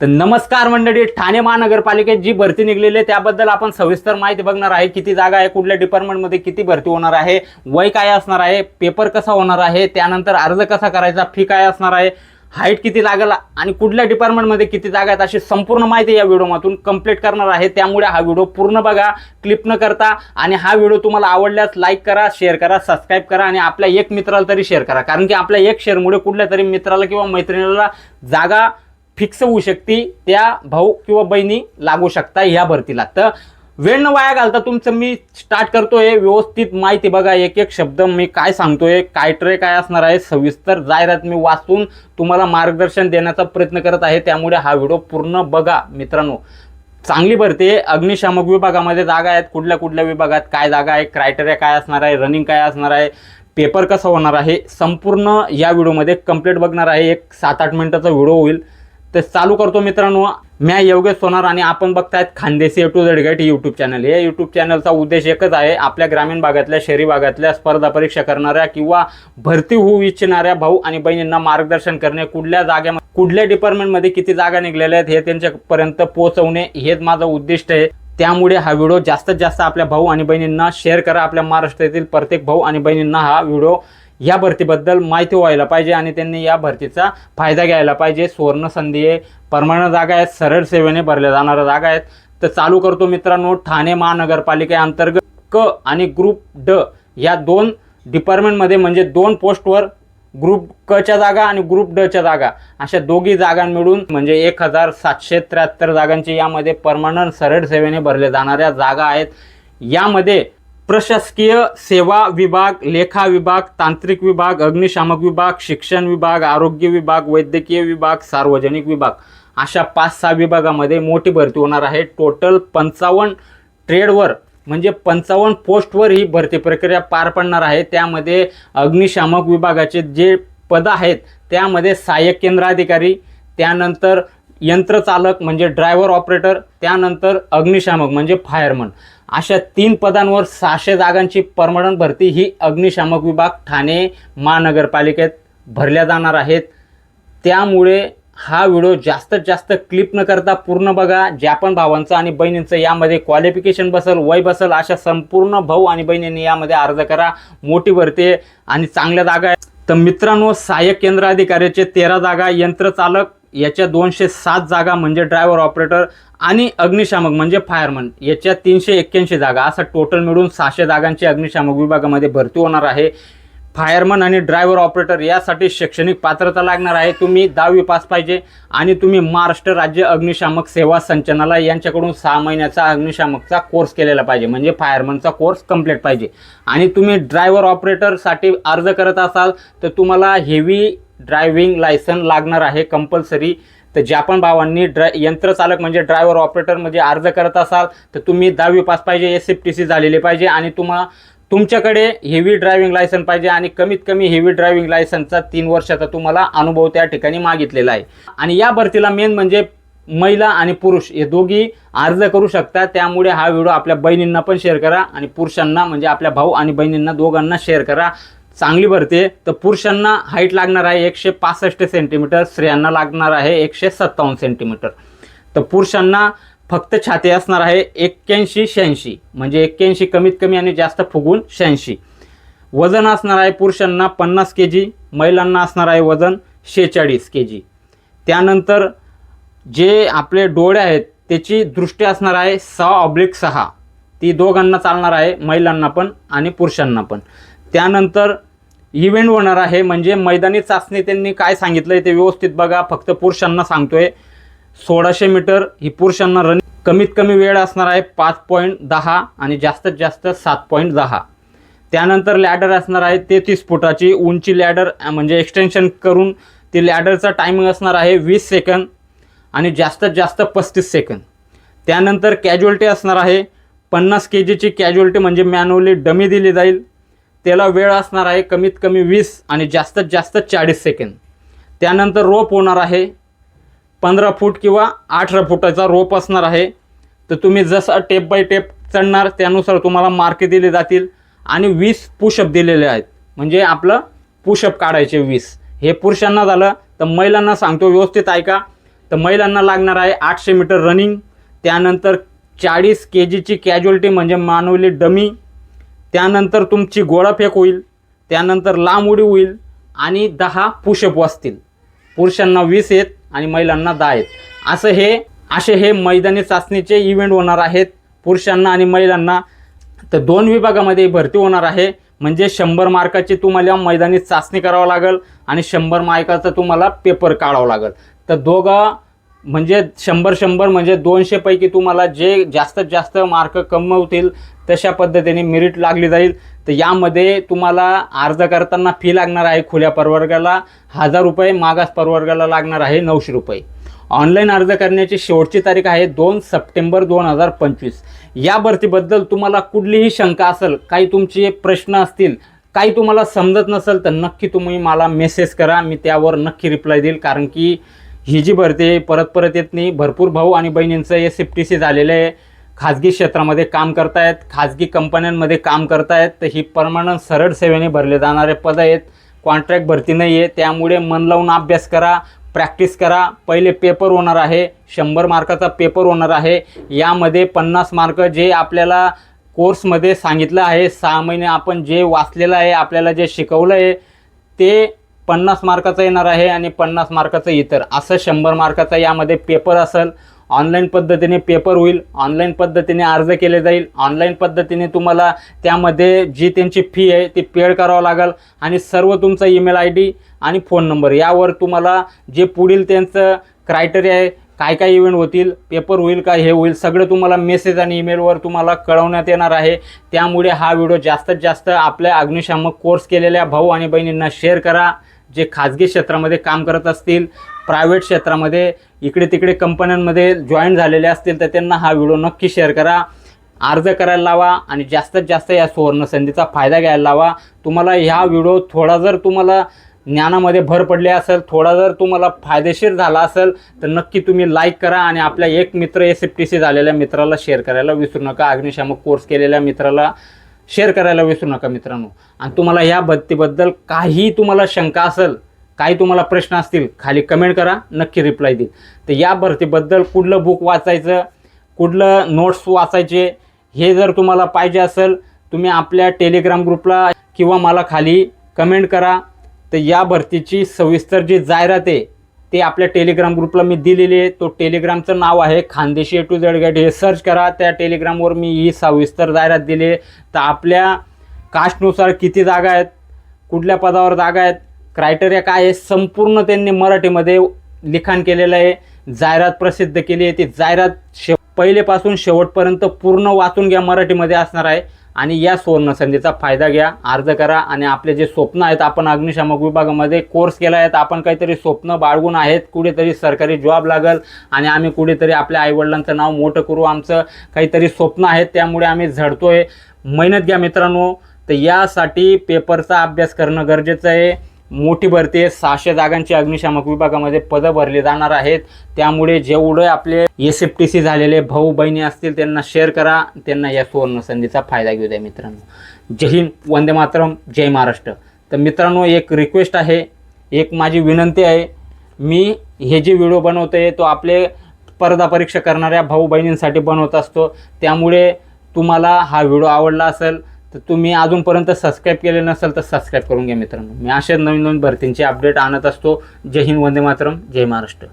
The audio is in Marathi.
तर नमस्कार मंडळी ठाणे महानगरपालिकेत जी भरती निघलेली आहे त्याबद्दल आपण सविस्तर माहिती बघणार आहे. किती जागा आहे कुठल्या डिपार्टमेंटमध्ये किती भरती होणार आहे वय काय असणार आहे पेपर कसा होणार आहे त्यानंतर अर्ज कसा करायचा फी काय असणार आहे हाईट किती लागेल आणि कुठल्या डिपार्टमेंटमध्ये किती जागा आहेत अशी संपूर्ण माहिती या व्हिडिओमधून कंप्लीट करणार आहे. त्यामुळे हा व्हिडिओ पूर्ण बघा क्लिप न करता आणि हा व्हिडिओ तुम्हाला आवडल्यास लाईक करा शेअर करा सबस्क्राईब करा आणि आपल्या एक मित्राला तरी शेअर करा. कारण की आपल्या एक शेअरमुळे कुठल्या तरी मित्राला किंवा मैत्रिणीला जागा फिक्स होऊ शकते त्या भाऊ किंवा बहिणी लागू शकता ह्या भरतीला. तर वेळ न वाया घालता तुमचं मी स्टार्ट करतोय व्यवस्थित माहिती बघा एक एक शब्द मी काय सांगतोय काय ट्रे काय असणार आहे सविस्तर जाहिरात मी वाचून तुम्हाला मार्गदर्शन देण्याचा प्रयत्न करत आहे त्यामुळे हा व्हिडिओ पूर्ण बघा मित्रांनो. चांगली भरती आहे अग्निशामक विभागामध्ये जागा आहेत कुठल्या कुठल्या विभागात काय जागा आहे क्रायटेरिया काय असणार आहे रनिंग काय असणार आहे पेपर कसा होणार आहे संपूर्ण या व्हिडिओमध्ये कंप्लीट बघणार आहे एक सात आठ मिनिटाचा व्हिडिओ होईल. तर चालू करतो मित्रांनो. म्या योगेश सोनार आणि आपण बघतायत Khandeshi A to Z guide YouTube channel हे यूट्यूब चॅनलचा उद्देश एकच आहे आपल्या ग्रामीण भागातल्या शहरी भागातल्या स्पर्धा परीक्षा करणाऱ्या किंवा भरती होऊ इच्छिणाऱ्या भाऊ आणि बहिणींना मार्गदर्शन करणे कुठल्या जागेमध्ये कुठल्या डिपार्टमेंटमध्ये किती जागा निघलेल्या आहेत हे त्यांच्यापर्यंत पोहोचवणे हेच माझं उद्दिष्ट आहे. त्यामुळे हा व्हिडिओ जास्तीत जास्त आपल्या भाऊ आणि बहिणींना शेअर करा. आपल्या महाराष्ट्रातील प्रत्येक भाऊ आणि बहिणींना हा व्हिडिओ या भरतीबद्दल माहिती व्हायला पाहिजे आणि त्यांनी या भरतीचा फायदा घ्यायला पाहिजे. सुवर्ण संधी आहे परमानंट जागा आहेत सरळ सेवेने भरल्या जाणाऱ्या जागा आहेत. तर चालू करतो मित्रांनो ठाणे महानगरपालिकेअंतर्गत क आणि ग्रुप ड या दोन डिपार्टमेंटमध्ये म्हणजे दोन पोस्टवर ग्रुप क च्या जागा आणि ग्रुप ड च्या जागा. अशा दोघी जागा मिळून म्हणजे एक हजार सातशे त्र्याहत्तर जागांची यामध्ये परमानंट सरळ सेवेने भरल्या जाणाऱ्या जागा आहेत. यामध्ये प्रशासकीय सेवा विभाग लेखा विभाग तांत्रिक विभाग अग्निशामक विभाग शिक्षण विभाग आरोग्य विभाग वैद्यकीय विभाग सार्वजनिक विभाग. अशा पाच सहा विभागामध्ये मोठी भरती होणार आहे. टोटल पंचावन्न ट्रेडवर म्हणजे पंचावन्न पोस्टवर ही भरती प्रक्रिया पार पडणार आहे. त्यामध्ये अग्निशामक विभागाचे जे पदं आहेत त्यामध्ये सहाय्यक केंद्र अधिकारी त्यानंतर यंत्रचालक म्हणजे ड्रायव्हर ऑपरेटर त्यानंतर अग्निशामक म्हणजे फायरमन अशा तीन पदांवर सहाशे जागांची परमनंट भरती ही अग्निशामक विभाग ठाणे महानगरपालिकेत भरल्या जाणार आहेत. त्यामुळे हा व्हिडिओ जास्तीत जास्त क्लिप न करता पूर्ण बघा. ज्या पण भावांचं आणि बहिणींचं यामध्ये क्वालिफिकेशन बसल वय बसल अशा संपूर्ण भाऊ आणि बहिणींनी यामध्ये अर्ज करा. मोठी भरती आहे आणि चांगल्या जागा आहेत. तर मित्रांनो सहाय्यक केंद्र अधिकाऱ्याचे तेरा जागा यंत्रचालक याच्या दोनशे सात जागा म्हणजे ड्रायव्हर ऑपरेटर आणि अग्निशामक म्हणजे फायरमन याच्या तीनशे एक्क्याऐंशी जागा. असं टोटल मिळून सहाशे जागांची अग्निशामक विभागामध्ये भरती होणार आहे. फायरमन आणि ड्रायव्हर ऑपरेटर यासाठी शैक्षणिक पात्रता लागणार आहे. तुम्ही दहावी पास पाहिजे आणि तुम्ही महाराष्ट्र राज्य अग्निशामक सेवा संचालनालय यांच्याकडून सहा महिन्याचा अग्निशामकचा कोर्स केलेला पाहिजे. म्हणजे फायरमनचा कोर्स कंप्लीट पाहिजे. आणि तुम्ही ड्रायव्हर ऑपरेटरसाठी अर्ज करत असाल तर तुम्हाला हेवी ड्रायव्हिंग लायसन लागणार आहे कंपल्सरी. तर ज्या पण भावांनी ड्राय यंत्रचालक म्हणजे ड्रायव्हर ऑपरेटरमध्ये म्हणजे अर्ज करत असाल तर तुम्ही दहावी पास पाहिजे एस एफ टी सी झालेली पाहिजे आणि तुम्हाला तुमच्याकडे हेवी ड्रायव्हिंग लायसन पाहिजे आणि कमीत कमी हेवी ड्रायव्हिंग लायसनचा तीन वर्षाचा तुम्हाला अनुभव त्या ठिकाणी मागितलेला आहे. आणि या भरतीला मेन म्हणजे महिला आणि पुरुष हे दोघी अर्ज करू शकतात त्यामुळे हा व्हिडिओ आपल्या बहिणींना पण शेअर करा आणि पुरुषांना म्हणजे आपल्या भाऊ आणि बहिणींना दोघांना शेअर करा. चांगली भरते तर पुरुषांना हाईट लागणार आहे एकशे पासष्ट सेंटीमीटर स्त्रियांना लागणार आहे एकशे सत्तावन्न सेंटीमीटर तर पुरुषांना फक्त छाती असणार आहे एक्क्याऐंशी शहाऐंशी. म्हणजे एक्क्याऐंशी कमीत कमी आणि जास्त फुगून शहाऐंशी. वजन असणार आहे पुरुषांना पन्नास के जी महिलांना असणार आहे वजन शेहेचाळीस के जी त्यानंतर जे आपले डोळे आहेत त्याची दृष्टी असणार आहे सहा ऑब्लिक सहा. ती दोघांना चालणार आहे महिलांना पण आणि पुरुषांना पण. त्यानंतर इव्हेंट होणार आहे. म्हणजे मैदानी चाचणी त्यांनी काय सांगितलं आहे ते व्यवस्थित बघा. फक्त पुरुषांना सांगतोय. सोळाशे मीटर ही पुरुषांना रन कमीत कमी वेळ असणार आहे पाच पॉईंट दहा आणि जास्तीत जास्त सात पॉईंट दहा. त्यानंतर लॅडर असणार आहे तेहतीस फुटाची. उंची लॅडर म्हणजे एक्सटेन्शन करून ती लॅडरचा टायमिंग असणार आहे वीस सेकंद आणि जास्तीत जास्त पस्तीस सेकंद त्यानंतर कॅज्युअल्टी असणार आहे. पन्नास के जीची कॅज्युअल्टी म्हणजे मॅन्युअली डमी दिली जाईल. त्याला वेळ असणार आहे कमीत कमी वीस आणि जास्तीत जास्त चाळीस सेकंद. त्यानंतर रोप होणार आहे पंधरा फूट किंवा अठरा फुटाचा रोप असणार आहे. तर तुम्ही जसं टेप बाय टेप चढणार त्यानुसार तुम्हाला मार्के दिले जातील आणि वीस पुशअप दिलेले आहेत. म्हणजे आपलं पुशअप काढायचे वीस. हे पुरुषांना झालं तर महिलांना सांगतो व्यवस्थित ऐका. तर महिलांना लागणार आहे आठशे मीटर रनिंग त्यानंतर चाळीस के जीची कॅज्युअलिटी म्हणजे मानवली डमी त्यानंतर तुमची गोळाफेक होईल त्यानंतर लांब उडी होईल आणि दहा पुशअप असतील. पुरुषांना वीस आहेत आणि महिलांना दहा आहेत. असं हे असे हे मैदानी चाचणीचे इव्हेंट होणार आहेत. पुरुषांना आणि महिलांना तर दोन विभागामध्ये भरती होणार आहे. म्हणजे शंभर मार्काची तुम्हाला मैदानी चाचणी करावं लागेल आणि शंभर मार्काचा तुम्हाला पेपर काढावा लागेल. तर दोघं म्हणजे शंभर शंभर म्हणजे दोनशेपैकी तुम्हाला जे जास्तीत जास्त मार्क कमवतील तशा पद्धतीने मेरिट लागली जाईल. तर यामध्ये तुम्हाला अर्ज करताना फी लागणार आहे खुल्या प्रवर्गाला हजार रुपये मागास प्रवर्गाला लागणार आहे नऊशे रुपये. ऑनलाईन अर्ज करण्याची शेवटची तारीख आहे दोन सप्टेंबर दोन हजार पंचवीस. या भरतीबद्दल तुम्हाला कुठलीही शंका असेल काही तुमचे प्रश्न असतील काही तुम्हाला समजत नसेल तर नक्की तुम्ही मला मेसेज करा मी त्यावर नक्की रिप्लाय देईल. कारण की ही जी भरती आहे परत परत येत नाही. भरपूर भाऊ आणि बहिणींचं हे एफ सी झालेलं आहे. खाजगी क्षेत्रामध्ये काम करतायत खाजगी कंपन्यांमध्ये काम करतायत. तर ही परमनंट सरळ सेवेने भरले जाणारे पदं आहेत. कॉन्ट्रॅक्ट भरती नाही आहे. त्यामुळे मन लावून अभ्यास करा प्रॅक्टिस करा. पहिले पेपर होणार आहे. शंभर मार्काचा पेपर होणार आहे. यामध्ये पन्नास मार्क जे आपल्याला कोर्समध्ये सांगितलं आहे. सहा महिने आपण जे वाचलेलं आहे आपल्याला जे शिकवलं आहे ते पन्नास मार्काचं येणार आहे आणि पन्नास मार्काचं इतर. असं शंभर मार्काचा यामध्ये पेपर असेल ऑनलाईन पद्धतीने पेपर होईल ऑनलाईन पद्धतीने अर्ज केले जाईल ऑनलाईन पद्धतीने तुम्हाला त्यामध्ये जी त्यांची फी आहे ती पेड करावं लागेल आणि सर्व तुमचा ईमेल आय डी आणि फोन नंबर यावर तुम्हाला जे पुढील त्यांचं क्रायटेरिया आहे काय काय इव्हेंट होतील पेपर होईल का हे होईल सगळं तुम्हाला मेसेज आणि ईमेलवर तुम्हाला कळवण्यात येणार आहे. त्यामुळे हा व्हिडिओ जास्तीत जास्त आपल्या अग्निशामक कोर्स केलेल्या भाऊ आणि बहिणींना शेअर करा. जे खाजगी क्षेत्रामध्ये काम करत असतील प्रायव्हेट क्षेत्रामध्ये इकडे तिकडे कंपन्यांमध्ये जॉईन झालेले असतील तर त्यांना हा व्हिडिओ नक्की शेअर करा. अर्ज करायला लावा आणि जास्तीत जास्त या सुवर्ण संधीचा फायदा घ्यायला लावा. तुम्हाला ह्या व्हिडिओ थोडा जर तुम्हाला ज्ञानामध्ये भर पडली असेल थोडा जर तुम्हाला फायदेशीर झाला असेल तर नक्की तुम्ही लाईक करा आणि आपल्या एक मित्र एस एफ टी सी झालेल्या मित्राला शेअर करायला विसरू नका. अग्निशामक कोर्स केलेल्या मित्राला शेअर करायला विसरू नका मित्रांनो. आणि तुम्हाला या भत्तीबद्दल काही तुम्हाला शंका असेल काही तुम्हाला प्रश्न असतील खाली कमेंट करा नक्की रिप्लाय देईल. तर या भरतीबद्दल कुठलं बुक वाचायचं कुठलं नोट्स वाचायचे हे जर तुम्हाला पाहिजे असेल तुम्ही आपल्या टेलिग्राम ग्रुपला किंवा मला खाली कमेंट करा. तर या भरतीची सविस्तर जी जाहिरात आहे ते आपल्या टेलिग्राम ग्रुपला मी दिलेली आहे. तो टेलिग्रामचं नाव आहे Khandeshi A to Z guide हे सर्च करा. त्या टेलिग्रामवर मी ही सविस्तर जाहिरात दिली आहे. तर आपल्या कास्टनुसार किती जागा आहेत कुठल्या पदावर जागा आहेत क्रायटेरिया काय आहे संपूर्ण त्यांनी मराठीमध्ये लिखाण केलेलं आहे. जाहिरात प्रसिद्ध केली आहे. ती जाहिरात शे पहिलेपासून शेवटपर्यंत पूर्ण वाचून घ्या मराठीमध्ये असणार आहे. आणि या सुवर्ण संधीचा फायदा घ्या अर्ज करा आणि आपले जे स्वप्न आहेत आपण अग्निशामक विभागामध्ये कोर्स केला आहे आपण काहीतरी स्वप्न बाळगून आहेत कुठेतरी सरकारी जॉब लागल आणि आम्ही कुठेतरी आपल्या आईवडिलांचं नाव मोठं करू आमचं काहीतरी स्वप्न आहेत त्यामुळे आम्ही झडतोय. मेहनत घ्या मित्रांनो. तर यासाठी पेपरचा अभ्यास करणं गरजेचं आहे. मोठी भरती आहे. सहाशे जागांची अग्निशामक विभागामध्ये पदं भरली जाणार आहेत. त्यामुळे जेवढे आपले एस एफ टी सी झालेले भाऊ बहिणी असतील त्यांना शेअर करा. त्यांना या सुवर्ण संधीचा फायदा घेऊ द्या मित्रांनो. जय हिंद वंदे मातरम जय महाराष्ट्र. तर मित्रांनो एक रिक्वेस्ट आहे. एक माझी विनंती आहे. मी हे जे व्हिडिओ बनवतो आहे तो आपले स्पर्धा परीक्षा करणाऱ्या भाऊ बहिणींसाठी बनवत असतो. त्यामुळे तुम्हाला हा व्हिडिओ आवडला असेल तर तुम्ही अजूनपर्यंत सबस्क्राईब केले नसेल तर सबस्क्राईब करून घ्या मित्रांनो. मी अशा नवीन नवीन भरतींचे अपडेट आणत असतो. जय हिंद वंदे मातरम जय महाराष्ट्र.